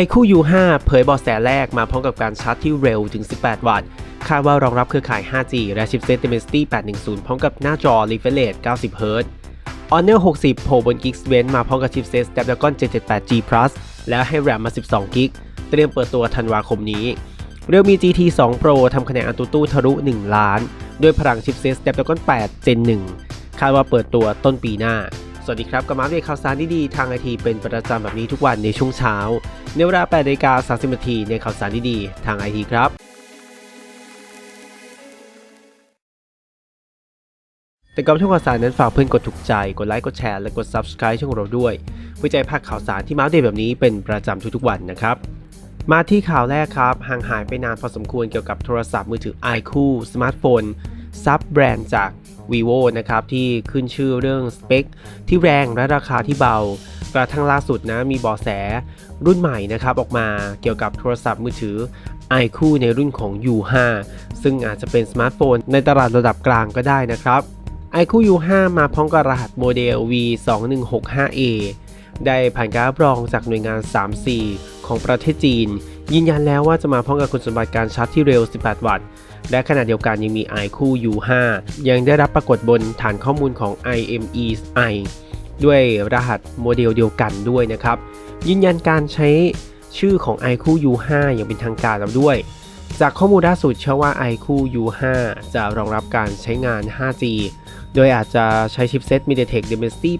iQOO U5 เผยบาะแสแรกมาพร้อมกับการชาร์จที่เร็วถึง 18 วัตต์ คาดว่ารองรับเครือข่าย 5G และชิปเซต Dimensity 810 พร้อมกับหน้าจอ Refresh 90 Hz Honor 60 โผล่บน Geekbench มาพร้อมกับชิปเซต Snapdragon 778G Plus แล้วให้ RAM มา 12 g b เตรียมเปิดตัวธันวาคมนี้ Realme GT 2 Pro ทำคะแนนอันตูตู้ทะลุ 1 ล้าน ด้วยพลังชิปเซต Snapdragon 8 Gen 1 คาดว่าเปิดตัวต้นปีหน้า สวัสดีครับกับมาอัปเดตข่าวสารดีๆทางไอทีเป็นประจำแบบนี้ทุกวันในช่วงเช้า ในเวลา8นาฬิกา30นาทีในข่าวสารดีๆทางไอทีครับแต่ก่อนช่วงข่าวสารนั้นฝากเพื่อนกดถูกใจ กดไลค์ กดแชร์ และกด Subscribe ช่องเราด้วยเพื่อให้พลาดข่าวสารที่มาอัปเดตแบบนี้เป็นประจำทุกๆวันนะครับ มาที่ข่าวแรกครับ ห่างหายไปนานพอสมควรเกี่ยวกับโทรศัพท์มือถือ iQOO สมาร์ทโฟน ซับแบรนด์จาก vivo นะครับที่ขึ้นชื่อเรื่องสเปคที่แรงและราคาที่เบากระทั่งล่าสุดนะมีบาะแสรุ่นใหม่นะครับออกมาเกี่ยวกับโทรศัพท์มือถือ iQOO ในรุ่นของ U5 ซึ่งอาจจะเป็นสมาร์ทโฟนในตลาดระดับกลางก็ได้นะครับ iQOO U5 มาพร้อมกับรหัสโมเดล V2165A ได้ผ่านการรับรองจากหน่วยงาน 3C ของประเทศจีน ยืนยันแล้วว่าจะมาพร้อมกับคุณสมบัติการชาร์จที่เร็ว 18 วัตต์ และขณะเดียวกันยังมี iQOO U5 ยังได้รับปรากฏบนฐานข้อมูลของ IMEI ด้วยรหัสโมเดลเดียวกันด้วยนะครับ ยืนยันการใช้ชื่อของ iQOO U5 อย่างเป็นทางการแล้วด้วย จากข้อมูลล่าสุดเชื่อว่า iQOO U5 จะรองรับการใช้งาน 5G โดยอาจจะใช้ชิปเซต MediaTek Dimensity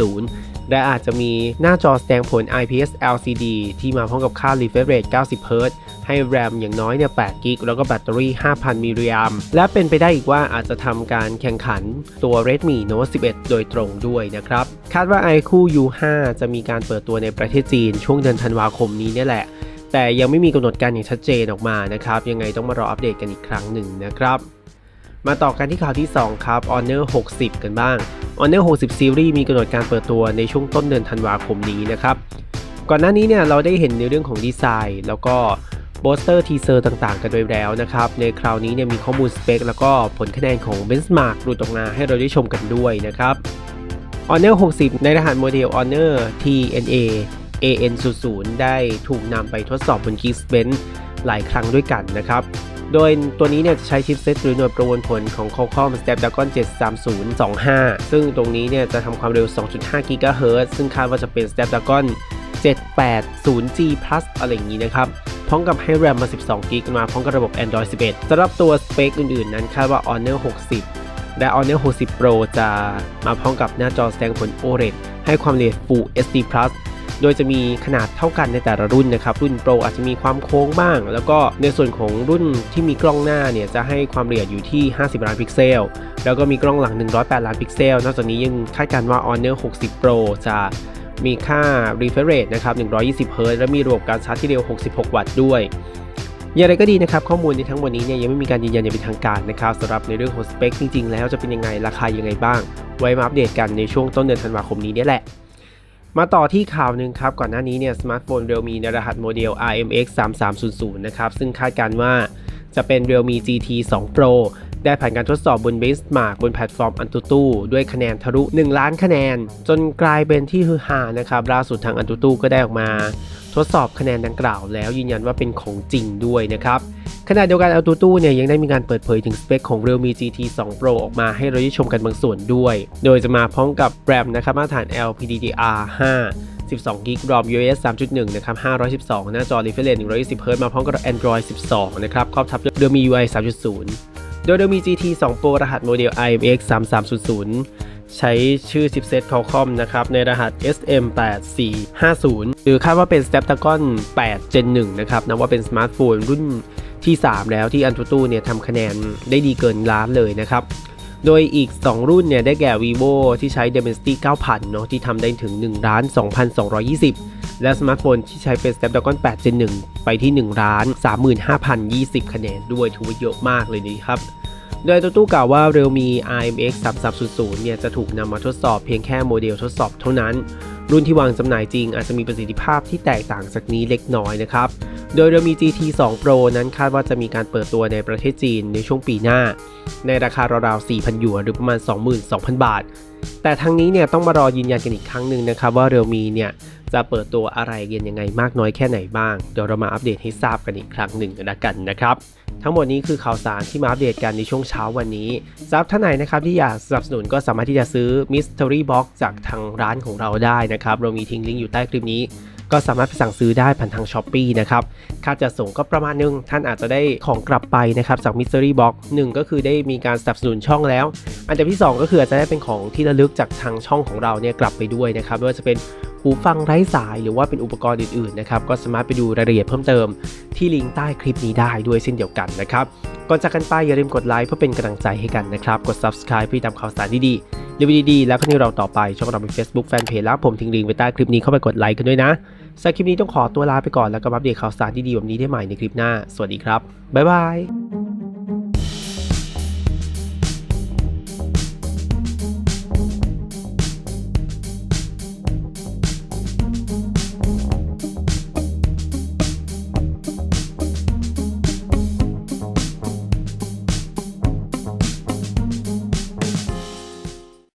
810 และอาจจะมีหน้าจอแสดงผล IPS LCD ที่มาพร้อมกับค่า refresh rate 90 Hz ให้ RAM อย่างน้อยเนี่ย8 g b แล้วก็แบตเตอรี่ 5,000 มิลลิแอมและเป็นไปได้อีกว่าอาจจะทำการแข่งขันตัว Redmi Note 11 โดยตรงด้วยนะครับ คาดว่า iQOO U5 จะมีการเปิดตัวในประเทศจีนช่วงเดือนธันวาคมนี้เนี่ยแหละ แต่ยังไม่มีกำหนดการอย่างชัดเจนออกมานะครับ ยังไงต้องมารออัปเดตกันอีกครั้งหนึ่งนะครับ มาต่อกันที่ข่าวที่ 2 ครับ Honor 60 กันบ้าง Honor 60 Series มีกำหนดการเปิดตัวในช่วงต้นเดือนธันวาคมนี้นะครับ ก่อนหน้านี้เนี่ยเราได้เห็นในเรื่องของดีไซน์ แล้วก็โปสเตอร์ทีเซอร์ต่างๆ กันไปแล้วนะครับ ในคราวนี้เนี่ยมีข้อมูลสเปค แล้วก็ผลคะแนนของ Benchmark หลุดออกมาให้เราได้ชมกันด้วยนะครับ Honor 60 ในรหัสโมเดล Honor TNA AN00 ได้ถูกนำไปทดสอบบน Geekbench หลายครั้งด้วยกันนะครับ โดยตัวนี้เนี่ยจะใช้ชิปเซตหรือหน่วยประมวลผลของ Qualcomm Snapdragon 73025 ซึ่งตรงนี้เนี่ยจะทำความเร็ว 2.5 GHz ซึ่งคาดว่าจะเป็น Snapdragon 780G Plus อะไรอย่างนี้นะครับ พร้อมกับให้ RAM มา 12 g b มาพร้อมกับระบบ Android 11สำหรับตัวสเปคอื่นๆ นั้นคาดว่า Honor 60 และ Honor 60 Pro จะมาพร้อมกับหน้าจอแสดงผล OLED ให้ความละเอียด Full HD Plus โดยจะมีขนาดเท่ากันในแต่ละรุ่นนะครับ รุ่น Pro อาจจะมีความโค้งบ้าง แล้วก็ในส่วนของรุ่นที่มีกล้องหน้าเนี่ยจะให้ความละเอียดอยู่ที่ 50 ล้านพิกเซล แล้วก็มีกล้องหลัง 108 ล้านพิกเซล นอกจากนี้ยังคาดการณ์ว่า Honor 60 Pro จะมีค่า refresh rate นะครับ 120 Hz และมีระบบการชาร์จที่เร็ว 66 วัตต์ด้วย อย่างไรก็ดีนะครับ ข้อมูลในทั้งหมดนี้เนี่ยยังไม่มีการยืนยันอย่างเป็นทางการนะครับสำหรับในเรื่องของสเปคจริงๆ แล้วจะเป็นยังไง ราคายังไงบ้าง ไว้มาอัปเดตกันในช่วงต้นเดือนธันวาคมนี้นี่แหละ มาต่อที่ข่าวหนึ่งครับ ก่อนหน้านี้เนี่ยสมาร์ทโฟน Realme ในรหัสโมเดล RMX 3300 นะครับ ซึ่งคาดการว่าจะเป็น Realme GT 2 Pro ได้ผ่านการทดสอบบน Benchmark บนแพลตฟอร์ม Antutu ด้วยคะแนนทะลุ 1 ล้านคะแนน จนกลายเป็นที่ฮือฮานะครับล่าสุดทาง Antutu ก็ได้ออกมา ทดสอบคะแนนดังกล่าวแล้วยืนยันว่าเป็นของจริงด้วยนะครับขณะเดียวกัน Antutu เนี่ยยังได้มีการเปิดเผยถึงสเปคของ Realme GT 2 Pro ออกมาให้เราได้ชมกันบางส่วนด้วย โดยจะมาพร้อมกับ RAM นะครับมาตรฐาน LPDDR5 12 g b ROM UFS 3.1 นะครับ 512 หน้าจอ refresh rate 120 Hz มาพร้อมกับ Android 12 นะครับ ครอบทับด้วย Realme UI 3.0 โดย Realme GT 2 Pro รหัสโมเดล IMX 3300 ใช้ชื่อชิปเซต Qualcomm นะครับ ในรหัส SM8450 หรือคาดว่าเป็น Snapdragon 8 Gen 1 นะครับ นับว่าเป็นสมาร์ทโฟนรุ่นที่ 3 แล้วที่ Antutu เนี่ยทำคะแนนได้ดีเกินล้านเลยนะครับโดยอีก 2 รุ่นเนี่ยได้แก่ vivo ที่ใช้ Dimensity 9000 เนาะที่ทำได้ถึง1ล้าน2,220 และสมาร์ทโฟนที่ใช้เป็น Snapdragon 8 Gen 1 ไปที่1ล้าน35,020 คะแนนด้วยถือว่าเยอะมากเลยนะครับโดยตัวตู้กล่าวว่า Realme RMX 3300เนี่ยจะถูกนำมาทดสอบเพียงแค่โมเดลทดสอบเท่านั้น รุ่นที่วางจำหน่ายจริงอาจจะมีประสิทธิภาพที่แตกต่างจากนี้เล็กน้อยนะครับ โดย Realme GT 2 Pro นั้นคาดว่าจะมีการเปิดตัวในประเทศจีนในช่วงปีหน้า ในราคาราวๆ 4,000 หยวนหรือประมาณ 22,000 บาท แต่ทั้งนี้เนี่ยต้องมารอยืนยันกันอีกครั้งหนึ่งนะครับว่า Realme เนี่ย จะเปิดตัวอะไรเย็นยังไงมากน้อยแค่ไหนบ้าง เดี๋ยวเรามาอัปเดตให้ทราบกันอีกครั้งหนึ่งนะกันนะครับทั้งหมดนี้คือข่าวสารที่มาอัปเดตกันในช่วงเช้าวันนี้สำหรับท่านไหนนะครับที่อยากสนับสนุนก็สามารถที่จะซื้อ Mystery Box จากทางร้านของเราได้นะครับเรามีทิ้งลิงก์อยู่ใต้คลิปนี้ ก็สามารถไปสั่งซื้อได้ผ่านทาง s h อ p e e นะครับค่าจัดส่งก็ประมาณนึง ท่านอาจจะได้ของกลับไปนะครับจาก Mystery Box 1 ก็คือได้มีการสนับสนุนช่องแล้ว อันดับที่ 2 ก็คืออาจจะได้เป็นของที่ระลึกจากทางช่องของเราเนี่ยกลับไปด้วยนะครับไม่ว่าจะเป็นหูฟังไร้สายหรือว่าเป็นอุปกรณ์อื่นๆนะครับก็สามารถไปดูรายละเอียดเพิ่มเติมที่ลิงก์ใต้คลิปนี้ได้ด้วยเช่นเดียวกันนะครับก่อนจากกันไปอย่าลืมกดไลค์เพื่อเป็นกำลังใจให้กันนะครับกด subscribe เพื่อติดตามข่าวสารดีๆรีวิวดีๆแล้วก็นิวเราต่อไปช่องเราเป็น Facebook Fanpage แล้วผมทิ้งลิงก์ไว้ใต้คลิปนี้เข้าไปกดไลค์กันด้วยนะสำหรับคลิปนี้ต้องขอตัวลาไปก่อนแล้วก็อัปเดตข่าวสารดีๆแบบนี้ได้ใหม่ในคลิปหน้า สวัสดีครับบ๊ายบาย